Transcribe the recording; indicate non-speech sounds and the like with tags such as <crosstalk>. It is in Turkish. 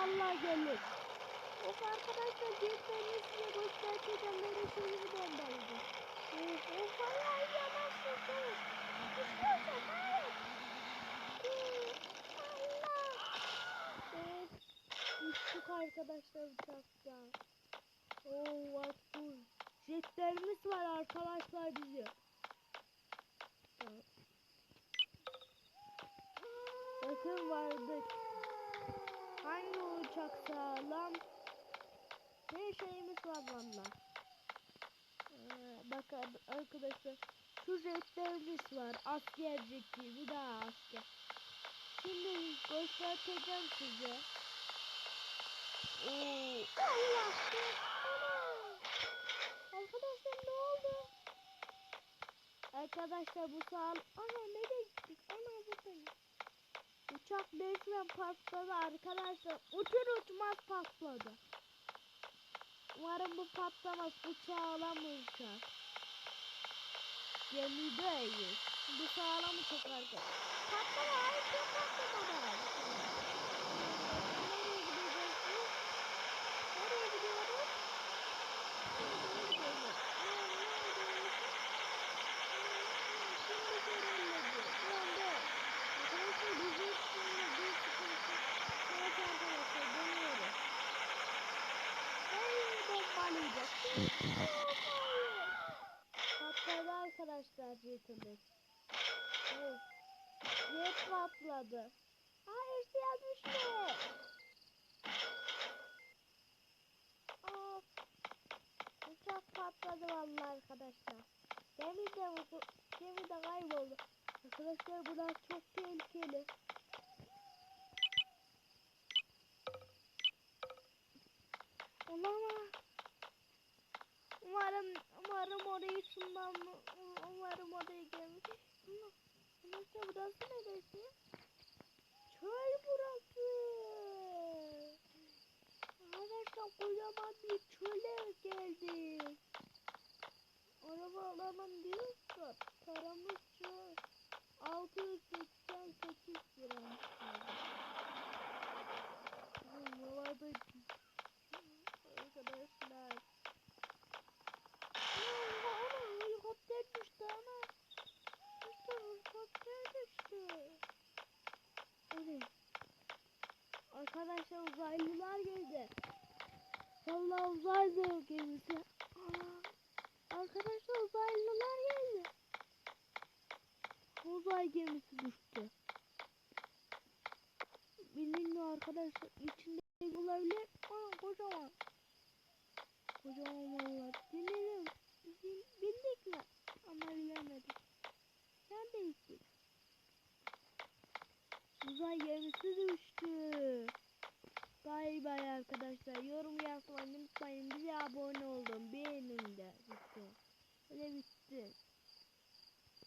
vallahi gelir. Of arkadaşlar cidden size göstereceğim. Böyle şeyleri gönderdi. Of of vallahi yanaştırsın. Düşüyorsun hayır. Hı, Allah. Of. Düştük arkadaşlar uçakta. Oo bak bu jetlerimiz var arkadaşlar bizi. Bakın vardık. Hangi uçak sağlam? Ne şeyimiz var valla. Ee, bakın arkadaşlar şu jetlerimiz var. Asker jeti bir daha asker. Şimdi göstereceğim size. Oo. Allah! Arkadaşlar ne oldu? Arkadaşlar bu sağ... Ana nereye gittik? Ana buradayım. Uçak resmen patladı arkadaşlar. Uçur uçmaz patladı. Umarım bu patlamaz. Bu sağlam uçak. Gemideyiz. Bu sağlam uçak arkadaşlar. Patlama hayır çok patlamadı. Nereye gideceğiz biz? Nereye gidiyoruz? Nereye gidiyoruz? Şimdi görünmedi. Döndü. Arkadaşlar bizi şimdi bir sıkıntı. Evet arkadaşlar dönüyoruz. Bombalayacak. Patladı arkadaşlar jetimiz. Of. Jet patladı. Hayır siyah düştü. Of. Uçak patladı vallahi arkadaşlar. Gemi de, gemi de kayboldu. Arkadaşlar burası çok tehlikeli. Umarım, orayı şundan umarım oraya gelmiş. Arkadaşlar burası neresi? Çöl burası. Arkadaşlar kocaman bir çöle geldik. Araba alalım diyorsa paramız çok. 688 lira. Buralarda arkadaşlar. Ana, ana helikopter düştü ana. Düştü helikopter düştü. Evet. Arkadaşlar uzaylılar geldi. Vallahi uzaylı gemisi. <gasps> Arkadaşlar uzaylılar geldi. Uzay gemisi düştü. Bilmiyorum arkadaşlar içinde olabilir. Aa kocaman. Kocaman vallahi. Binelim. Bin, bindik mi? Ama bilemedik. Neredeyiz biz? Uzay gemisi düştü. Bay bay arkadaşlar. Yorum yapmayı unutmayın. Bize abone olun. Beğenin de. Bitti. Öyle bitti.